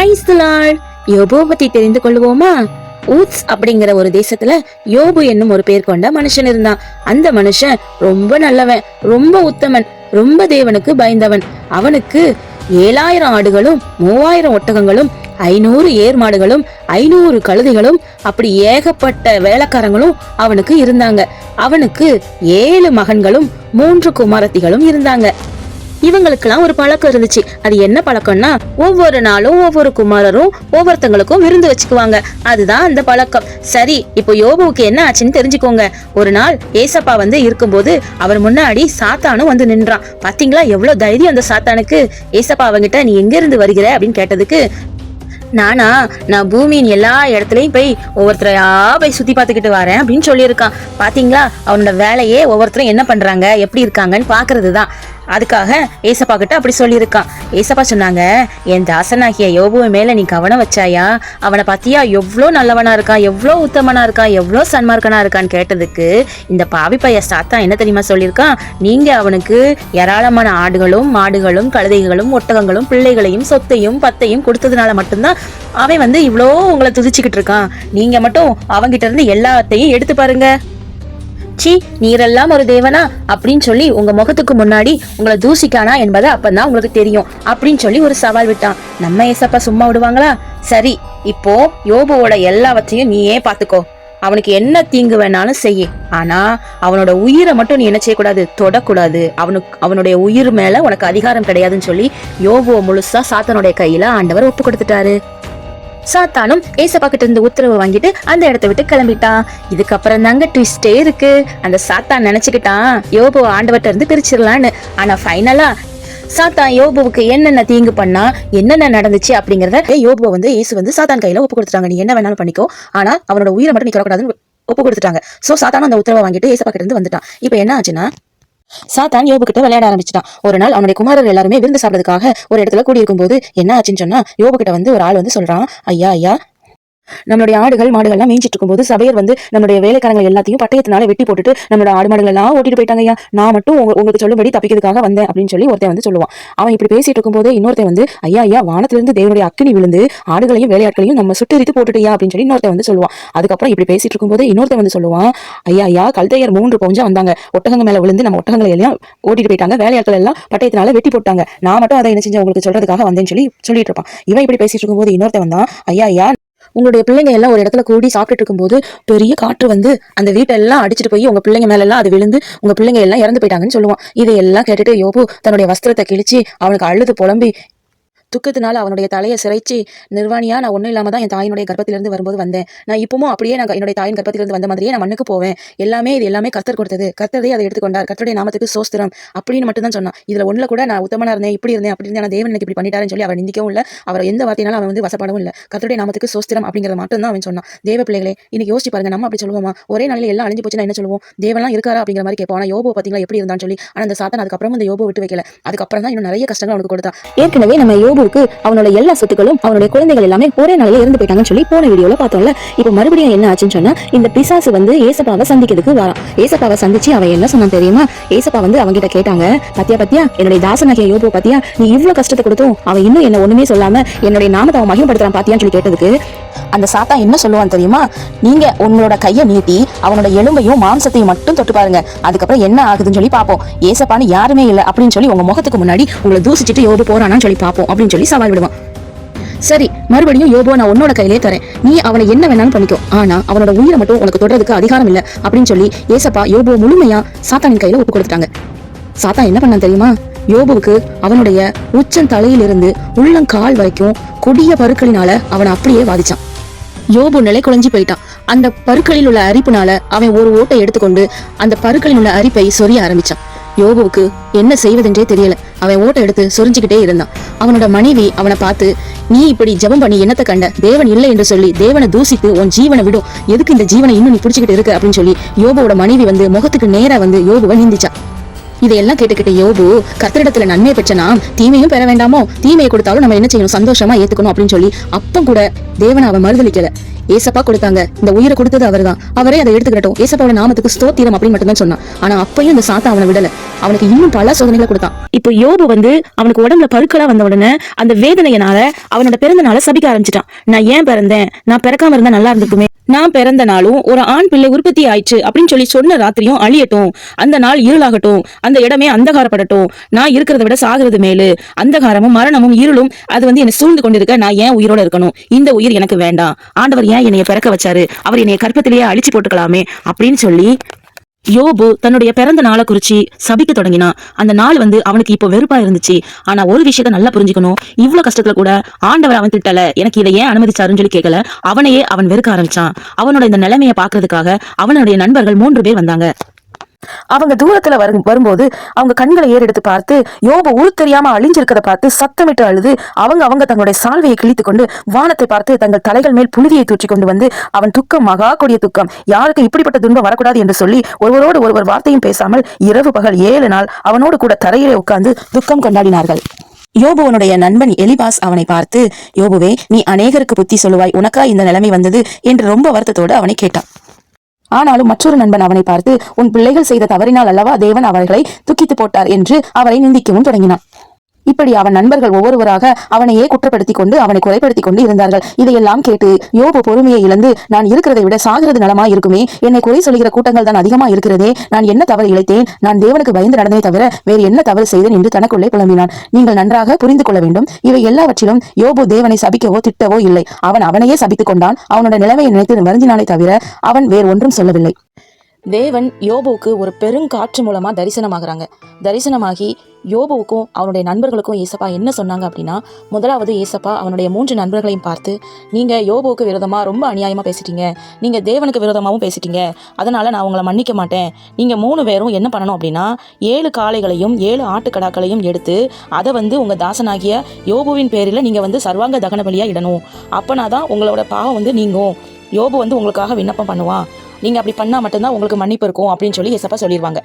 Price யோபுவை பத்தி தெரிந்து கொள்வோமா? ஊத்ஸ் அப்படிங்கிற ஒரு தேசத்துல யோபு என்னும் ஒரு பேர் கொண்ட மனுஷன் இருந்தான். அந்த மனுஷன் ரொம்ப நல்லவன் ரொம்ப உத்தமன் ரொம்ப தேவனுக்கு பயந்தவன். அவனுக்கு ஏழாயிரம் ஆடுகளும் மூவாயிரம் ஒட்டகங்களும் ஐநூறு ஏர் மாடுகளும் ஐநூறு கழுதைகளும் அப்படி ஏகப்பட்ட வேலைக்காரங்களும் அவனுக்கு இருந்தாங்க. அவனுக்கு ஏழு மகன்களும் மூன்று குமாரத்திகளும் இருந்தாங்க. இவங்களுக்கெல்லாம் ஒரு பழக்கம் இருந்துச்சு. அது என்ன பழக்கம்னா ஒவ்வொரு நாளும் ஒவ்வொரு குமாரரும் ஒவ்வொருத்தங்களுக்கும் விருந்து வச்சுக்குவாங்க. அதுதான் அந்த பழக்கம். சரி இப்போ யோபுவுக்கு என்ன ஆச்சுன்னு தெரிஞ்சுக்கோங்க. ஒரு நாள் ஏசப்பா வந்து இருக்கும்போது அவர் முன்னாடி சாத்தானும் வந்து நின்றான். பாத்தீங்களா? எவ்வளவு தைரியம் அந்த சாத்தானுக்கு. ஏசப்பா அவங்கிட்ட நீ எங்க இருந்து வருகிற? அப்படின்னு கேட்டதுக்கு நானா நான் பூமியின் எல்லா இடத்துலயும் போய் ஒவ்வொருத்தரையா போய் சுத்தி பார்த்துக்கிட்டு வரேன் அப்படின்னு சொல்லியிருக்கான். பாத்தீங்களா? அவனோட வேலையே ஒவ்வொருத்தரும் என்ன பண்றாங்க? எப்படி இருக்காங்கன்னு பாக்குறது தான் அதுக்காக ஏசப்பா கிட்ட அப்படி சொல்லியிருக்கான். ஏசப்பா சொன்னாங்க என் தாசனாகிய யோபுவை மேல நீ கவனம் வச்சாயா? அவனை பார்த்தியா? எவ்வளோ நல்லவனா இருக்கான் எவ்வளோ உத்தமனா இருக்கான் எவ்வளோ சன்மார்க்கனா இருக்கான்னு கேட்டதுக்கு இந்த பாவி பைய சாத்தா என்ன தெரியுமா சொல்லியிருக்கான்? நீங்க அவனுக்கு ஏராளமான ஆடுகளும் மாடுகளும் கழுதைகளும் ஒட்டகங்களும் பிள்ளைகளையும் சொத்தையும் பத்தையும் கொடுத்ததுனால மட்டும்தான் அவன் வந்து இவ்வளோ உங்களை துதிச்சுக்கிட்டு இருக்கான். நீங்க மட்டும் அவங்கிட்ட இருந்து எல்லாத்தையும் எடுத்து பாருங்க. சி நீரெல்லாம் ஒரு தேவனா? அப்படின்னு சொல்லி உங்க முகத்துக்கு முன்னாடி உங்களை தூசிக்கானா என்பதை அப்பதான் உங்களுக்கு தெரியும் அப்படின்னு சொல்லி ஒரு சவால் விட்டான். நம்ம ஏசப்பா சும்மா விடுவாங்களா? சரி இப்போ யோபுவோட எல்லாவற்றையும் நீயே பாத்துக்கோ அவனுக்கு என்ன தீங்கு வேணாலும் செய்ய. ஆனா அவனோட உயிரை மட்டும் நீ என்ன செய்யக்கூடாது? தொடக்கூடாது. அவனுக்கு அவனுடைய உயிர் மேல உனக்கு அதிகாரம் கிடையாதுன்னு சொல்லி யோபுவை முழுசா சாத்தனுடைய கையில ஆண்டவர் ஒப்பு கொடுத்துட்டாரு. சாத்தானும் ஏசப்பா கிட்ட இருந்து உத்தரவு வாங்கிட்டு அந்த இடத்த விட்டு கிளம்பிட்டான் இதுக்கப்புறம் தாங்க ட்விஸ்டே இருக்கு. அந்த சாத்தான் நினைச்சுக்கிட்டான் யோபு ஆண்டவர்கிட்ட இருந்து பிரிச்சிடலான்னு ஆனா ஃபைனலா சாத்தான் யோபுவுக்கு என்னென்ன தீங்கு பண்ணா என்னென்ன நடந்துச்சு அப்படிங்கறத யோபுவை வந்து ஏசு வந்து சாத்தான் கையில ஒப்பு கொடுத்துட்டாங்க. நீ என்ன வேணாலும் பண்ணிக்கோ. ஆனா அவனோட உயிரை மட்டும் நீ தொடக்கூடாதுன்னு ஒப்பு கொடுத்துட்டாங்க. சோ சாத்தானும் அந்த உத்தரவை வாங்கிட்டு ஏசப்பா கிட்ட இருந்து வந்துட்டான். இப்போ என்ன ஆச்சுன்னா சாத்தான் யோபு கிட்ட விளையாட ஆரம்பிச்சிட்டான். ஒரு நாள் அவனுடைய குமாரர் எல்லாருமே விருந்து சாப்பிடுறதுக்காக ஒரு இடத்துல கூடி இருக்கும்போது என்ன ஆச்சுன்னு சொன்னா யோபு கிட்ட வந்து ஒரு ஆள் வந்து சொல்றான் ஐயா ஐயா நம்மளுடைய ஆடுகள் மாடுகள்லாம் மேய்ஞ்சிட்டு இருக்கும்போது சபையர் வந்து நம்மளுடைய வேலைக்காரங்கள் எல்லாத்தையும் பட்டயத்தினால வெட்டி போட்டுட்டு நம்மளோட ஆடு மாடுகள் எல்லாம் ஓட்டிட்டு போயிட்டாங்க ஐயா. நான் மட்டும் உங்க- உங்களுக்கு சொல்லும்படி தப்பிக்கிறதுக்காக வந்தேன் அப்படின்னு சொல்லி ஒருத்தன் வந்து சொல்லுவான். அவன் இப்படி பேசிட்டு இருக்கும்போது இன்னொருத்தன் வந்து ஐயா ஐயா வானத்திலிருந்து தேவனுடைய அக்கினி விழுந்து ஆடுகளையும் வேலையாட்களையும் நம்ம சுட்டரித்து போட்டுட்டியா? அப்படின்னு சொல்லி இன்னொருத்தன் வந்து சொல்லுவான். அதுக்கப்புறம் இப்படி பேசிட்டு இருக்கும்போது இன்னொருத்தன் வந்து சொல்லுவான் ஐயா ஐயா கல்தையர் மூன்று பவுஞ்சா வந்தாங்க. ஒட்டகங்க மேல விழுந்து நம்ம ஒட்டகங்களை எல்லாம் ஓட்டிட்டு போயிட்டாங்க. வேலையாட்கள் எல்லாம் பட்டயத்தினால வெட்டி போட்டாங்க. நான் மட்டும் அதை என்ன செஞ்சேன்? உங்களுக்கு சொல்றதுக்காக வந்தேன்னு சொல்லி சொல்லிட்டு இருப்பான். இவன் இப்படி பேசிட்டு இருக்கும்போது இன்னொருத்தன் வந்தான் ஐயா ஐயா உங்களுடைய பிள்ளைங்க எல்லாம் ஒரு இடத்துல கூடி சாப்பிட்டுட்டு இருக்கும்போது பெரிய காற்று வந்து அந்த வீட்டெல்லாம் அடிச்சுட்டு போய் உங்க பிள்ளைங்க மேல எல்லாம் அது விழுந்து உங்க பிள்ளைங்க எல்லாம் இறந்து போயிட்டாங்கன்னு சொல்லுவான். இதையெல்லாம் கேட்டுட்டு யோபு தன்னுடைய வஸ்திரத்தை கிழிச்சு அவனுக்கு அழுது புலம்பி துக்கத்தினால அவனுடைய தலையை சிறைச்சி நிர்வாணியா நான் ஒன்றும் இல்லாம தான் என் தாயினுடைய கர்ப்பத்திலிருந்து வரும்போது வந்தேன். நான் இப்பவும் அப்படியே நான் என்னுடைய தாயின் கர்ப்பத்திலிருந்து வந்த மாதிரியே நான் மண்ணுக்கு போவேன். எல்லாமே இது எல்லாமே கர்த்தர் கொடுத்தது. கர்த்தரே அதை எடுத்துக்கொண்டார். கர்த்தருடைய நாமத்துக்கு சோஸ்திரம். அப்படின்னு மட்டும் தான் சொன்னான். இதுல ஒண்ணுல கூட நான் உத்தமனா இருந்தேன் இப்படி இருந்தேன் அப்படி இருந்தேன் தேவன் எனக்கு இப்படி பண்ணிட்டாருன்னு சொல்லி அவர் நிந்திக்கவும் இல்லை. அவர் எந்த வார்த்தையினாலும் அவன் வந்து வசப்படவும் இல்லை. கர்த்தருடைய நாமத்துக்கு சோஸ்திரம் அப்படிங்கிறத மட்டும் தான் அவன் சொன்னான். தேவ பிள்ளைகளே இன்னைக்கு யோசிச்சு பாருங்க நம்ம அப்படி சொல்லுவோமா? ஒரே நாளில் எல்லாம் அழிஞ்சு போச்சுன்னா என்ன சொல்லுவோம்? தேவெல்லாம் இருக்காரா அப்படிங்கிற மாதிரி கேட்போம் ஆனா யோபோ பாத்தீங்களா எப்படி இருந்தான்னு சொல்லி. ஆனா அந்த சாத்தன் அதுக்கப்புறம் இந்த யோபோ விட்டு வைக்கல. அதுக்கப்புறம் தான் இன்னும் நிறைய கஷ்டங்கள் அவனுக்கு கொடுத்தான். ஏற்கனவே நம்ம யோபுவுக்கு அவனோட எல்லா சொத்துக்களும் அவனுடைய குழந்தைகள் எல்லாமே ஒரே நாளில் இருந்து போயிட்டாங்கன்னு சொல்லி போன வீடியோல பார்த்தோம்ல. இப்போ மறுபடியும் என்ன ஆச்சுன்னு சொன்னா இந்த பிசாசு வந்து ஏசப்பாவை சந்திக்கிறதுக்கு வரான். ஏசப்பாவை சந்திச்சு அவன் என்ன சொன்னான் தெரியுமா? ஏசப்பா வந்து அவங்க கிட்ட கேட்டாங்க பத்தியா பத்தியா என்னுடைய தாசனாகிய யோபு பத்தியா நீ இவ்வளவு கஷ்டத்தை கொடுத்தும் அவன் இன்னும் என்ன ஒண்ணுமே சொல்லாம என்னுடைய நாமத்தை அவன் மகிமப்படுத்துறான் பாத்தியான்னு சொல்லி கேட்டதுக்கு அந்த சாத்தா என்ன சொல்லுவான் தெரியுமா? நீங்க உங்களோட கையை நீட்டி அவனோட எலும்பையும் மாம்சத்தையும் மட்டும் தொட்டு பாருங்க. அதுக்கப்புறம் என்ன ஆகுதுன்னு சொல்லி பார்ப்போம். ஏசப்பான்னு யாருமே இல்லை அப்படின்னு சொல்லி உங்க முகத்துக்கு முன்னாடி உங்களை தூசிச்சுட்டு யோபு போறானான்னு சொல்லி பார்ப்போம். அப்படின்னு சொல்லி சவால் விடுவான். சரி மறுபடியும் யோபோ நான் உன்னோட கையிலே தரேன். நீ அவனை என்ன வேணாலும் பண்ணிக்கோ. ஆனா அவனோட உயிரை மட்டும் உனக்கு தொடர்றதுக்கு அதிகாரம் இல்ல அப்படின்னு சொல்லி ஏசப்பா யோபோ முழுமையா சாத்தானின் கையில ஒப்பு கொடுத்துட்டாங்க. சாத்தான் என்ன பண்ணான் தெரியுமா? யோபுவுக்கு அவனுடைய உச்சம் தலையிலிருந்து உள்ளங்கால் வரைக்கும் கொடிய பருக்களினால அவனை அப்படியே வாதிச்சான். யோபு நிலை குலைஞ்சு போயிட்டான். அந்த பருக்களில் உள்ள அரிப்புனால அவன் ஒரு ஓட்டை எடுத்துக்கொண்டு அந்த பருக்களில் உள்ள அரிப்பை சொரிய ஆரம்பிச்சான். யோபுவுக்கு என்ன செய்வதென்றே தெரியல. அவன் ஓட்டை எடுத்து சொரிஞ்சுக்கிட்டே இருந்தான். அவனோட மனைவி அவனை பார்த்து நீ இப்படி ஜபம் பண்ணி என்னத்தை கண்ட? தேவன் இல்லை என்று சொல்லி தேவனை தூசித்து உன் ஜீவனை விடும். எதுக்கு இந்த ஜீவனை இன்னும் நீ பிடிச்சிக்கிட்டு இருக்க? அப்படின்னு சொல்லி யோபோட மனைவி வந்து முகத்துக்கு நேரா வந்து யோபுவை நிந்திச்சா. இதையெல்லாம் கேட்டுக்கிட்ட யோபு கர்த்தரிடத்துல நன்மையை பெற்றனா? தீமையும் பெற வேண்டாமோ? தீமையை கொடுத்தாலும் நம்ம என்ன செய்யணும்? சந்தோஷமா ஏத்துக்கணும் அப்படின்னு சொல்லி அப்பம் கூட தேவனை அவன் மறுதளிக்கல ஏசப்பா கொடுத்தாங்க. இந்த உயிரை கொடுத்தது அவர்தான். அவரே அதை எடுத்துக்கிட்டோம். ஏசப்பாவோட நாமத்துக்கு ஸ்தோத்திரம் அப்படின்னு மட்டும்தான் சொன்னான். ஆனா அப்பயும் இந்த சாத்தா அவனை விடல. அவனுக்கு இன்னும் பல சோதனைகளை கொடுத்தான். இப்போ யோபு வந்து அவனுக்கு உடம்புல பருக்களா வந்த உடனே அந்த வேதனையினால அவனோட பிறந்த நாளை சபிக்க ஆரம்பிச்சிட்டான். நான் ஏன் பிறந்தேன்? நான் பிறக்காம இருந்தா நல்லா இருந்திருக்குமே. நான் பிறந்த நாளும் ஒரு ஆண் பிள்ளை உற்பத்தி ஆயிடுச்சு அப்படின்னு சொல்லி சொன்ன ராத்திரியும் அழியட்டும். அந்த நாள் இருளாகட்டும். அந்த இடமே அந்தகாரப்படட்டும். நான் இருக்கிறத விட சாகிறது மேலு. அந்தகாரமும் மரணமும் இருளும் அது வந்து என்னை சூழ்ந்து கொண்டிருக்க நான் ஏன் உயிரோட இருக்கணும்? இந்த உயிர் எனக்கு வேண்டாம். ஆண்டவர் ஏன் என்னைய பிறக்க வச்சாரு? அவர் என்னைய கற்பத்திலேயே அழிச்சு போட்டுக்கலாமே அப்படின்னு சொல்லி யோபு தன்னுடைய பிறந்த நாளை குறிச்சு சபிக்க தொடங்கினான் அந்த நாள் வந்து அவனுக்கு இப்போ வெறுப்பா இருந்துச்சு. ஆனா ஒரு விஷயத்த நல்லா புரிஞ்சுக்கணும். இவ்வளவு கஷ்டத்துல கூட ஆண்டவர் அவன் திட்டல. எனக்கு இதை ஏன் அனுமதிச்சாருன்னு சொல்லி கேட்கல அவனையே அவன் வெறுக்க ஆரம்பிச்சான். அவனோட இந்த நிலைமையை பாக்குறதுக்காக அவனுடைய நண்பர்கள் மூன்று பேர் வந்தாங்க. அவங்க தூரத்துல வரும் வரும்போது அவங்க கண்களை ஏறெடுத்து பார்த்து யோபு உரு தெரியாம அழிஞ்சிருக்கிறத பார்த்து சத்தமிட்டு அழுது அவங்க அவங்க தங்களுடைய சால்வையை கிழித்து கொண்டு வானத்தை பார்த்து தங்கள் தலைகள் மேல் புழுதியை தூற்றி கொண்டு வந்து அவன் துக்கம் மகா கொடிய துக்கம். யாருக்கு இப்படிப்பட்ட துன்பம் வரக்கூடாது என்று சொல்லி ஒருவரோடு ஒருவர் வார்த்தையும் பேசாமல் இரவு பகல் ஏழு நாள் அவனோடு கூட தரையிலே உட்கார்ந்து துக்கம் கொண்டாடினார்கள். யோபுவனுடைய நண்பன் எலிபாஸ் அவனை பார்த்து யோபுவே நீ அநேகருக்கு புத்தி சொல்லுவாய் உனக்கா இந்த நிலைமை வந்தது? என்று ரொம்ப வருத்தத்தோடு அவனை கேட்டான். ஆனாலும் மற்றொரு நண்பன் அவனை பார்த்து உன் பிள்ளைகள் செய்த தவறினால் அல்லவா தேவன் அவர்களை துக்கித்து போட்டார்? என்று அவரை நிந்திக்கவும் தொடங்கினான். இப்படி அவன் நண்பர்கள் ஒவ்வொருவராக அவனையே குற்றப்படுத்திக் கொண்டு அவனை குறைப்படுத்திக் கொண்டு இருந்தார்கள். இதையெல்லாம் கேட்டு யோபு பொறுமையை இழந்து நான் இருக்கிறதை விட சாகிறது நலமா இருக்குமே என்னை குறை சொல்கிற கூட்டங்கள் தான் அதிகமா இருக்கிறதே நான் என்ன தவறு இழைத்தேன் நான் தேவனுக்கு பயந்து நடந்ததை தவிர வேறு என்ன தவறு செய்தேன் என்று தனக்குள்ளே புலம்பினான். நீங்கள் நன்றாக புரிந்து கொள்ள வேண்டும் இவை எல்லாவற்றிலும் யோபு தேவனை சபிக்கவோ திட்டவோ இல்லை. அவன் அவனையே சபித்துக் கொண்டான் அவனோட நிலைமையை நினைத்து வருந்தினானே தவிர அவன் வேறு ஒன்றும் சொல்லவில்லை. தேவன் யோபுவுக்கு ஒரு பெருங்காற்று மூலமாக தரிசனமாகறாங்க. தரிசனமாகி யோபுவுக்கும் அவனுடைய நண்பர்களுக்கும் ஏசப்பா என்ன சொன்னாங்க அப்படின்னா முதலாவது ஏசப்பா அவனுடைய மூன்று நண்பர்களையும் பார்த்து நீங்கள் யோபுவுக்கு விரோதமாக ரொம்ப அநியாயமாக பேசிட்டீங்க. நீங்கள் தேவனுக்கு விரோதமாகவும் பேசிட்டீங்க. அதனால் நான் உங்களை மன்னிக்க மாட்டேன். நீங்கள் மூணு பேரும் என்ன பண்ணணும் அப்படின்னா ஏழு காளைகளையும் ஏழு ஆட்டுக்கடாக்களையும் எடுத்து அதை வந்து உங்கள் தாசனாகிய யோபுவின் பேரில் நீங்கள் வந்து சர்வாங்க தகன பலியாக இடணும். அப்போனா தான் உங்களோட பாவம் வந்து நீங்கும். யோபு வந்து உங்களுக்காக விண்ணப்பம் பண்ணுவான். நீங்க அப்படி பண்ணா மட்டும்தான் உங்களுக்கு மன்னிப்பு இருக்கும் அப்படின்னு சொல்லி எசப்பா சொல்லிடுவாங்க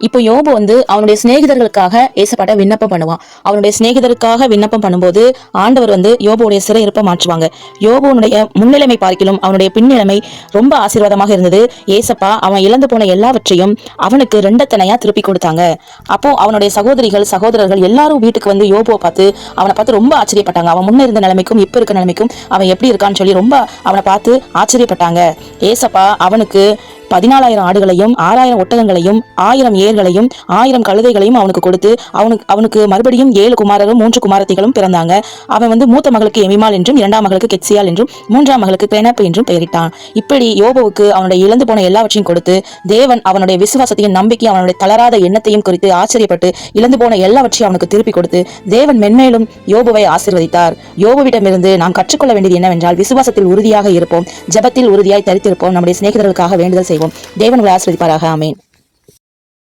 இப்போ யோபு வந்து அவனுடைய சிநேகிதர்களுக்காக ஏசப்பாட்ட விண்ணப்பம் பண்ணுவான். அவனுடைய சிநேகிதருக்காக விண்ணப்பம் பண்ணும்போது ஆண்டவர் வந்து யோபுடைய சிறை இருப்ப மாற்றுவாங்க. யோபுனுடைய முன்னிலைமை பார்க்கிலும் அவனுடைய பின்னிலைமை ரொம்ப ஆசீர்வாதமாக இருந்தது. ஏசப்பா அவன் இழந்து போன எல்லாவற்றையும் அவனுக்கு ரெண்டத்தனையா திருப்பி கொடுத்தாங்க. அப்போ அவனுடைய சகோதரிகள் சகோதரர்கள் எல்லாரும் வீட்டுக்கு வந்து யோபுவை பார்த்து அவனை பார்த்து ரொம்ப ஆச்சரியப்பட்டாங்க. அவன் முன்ன இருந்த நிலைமைக்கும் இப்ப இருக்க நிலைமைக்கும் அவன் எப்படி இருக்கான்னு சொல்லி ரொம்ப அவனை பார்த்து ஆச்சரியப்பட்டாங்க. ஏசப்பா அவனுக்கு பதினாலாயிரம் ஆடுகளையும் ஆறாயிரம் ஒட்டகங்களையும் ஆயிரம் ஏர்களையும் ஆயிரம் கழுதைகளையும் அவனுக்கு கொடுத்து அவனுக்கு அவனுக்கு மறுபடியும் ஏழு குமாரரும் மூன்று குமாரத்திகளும் பிறந்தாங்க. அவன் வந்து மூத்த மகளுக்கு எமிமால் என்றும் இரண்டாம் மகளுக்கு கெட்சியால் என்றும் மூன்றாம் மகளுக்கு பேனப்பு என்றும் பெயரிட்டான். இப்படி யோபுவுக்கு அவனுடைய இழந்து போன எல்லாவற்றையும் கொடுத்து தேவன் அவனுடைய விசுவாசத்தையும் நம்பிக்கை அவனுடைய தளராத எண்ணத்தையும் குறித்து ஆச்சரியப்பட்டு இழந்து போன எல்லாவற்றையும் அவனுக்கு திருப்பி கொடுத்து தேவன் மென்மேலும் யோபுவை ஆசிர்வதித்தார். யோபுவிடமிருந்து நாம் கற்றுக்கொள்ள வேண்டியது என்னவென்றால் விசுவாசத்தில் உறுதியாக இருப்போம் ஜெபத்தில் உறுதியாய் தரித்திருப்போம் நம்முடைய சிநேகிதர்களுக்காக வேண்டுதல் செய்வோம் செய்வோம். தேவன் உங்களை ஆசிரியப்பாராக ஆமென்.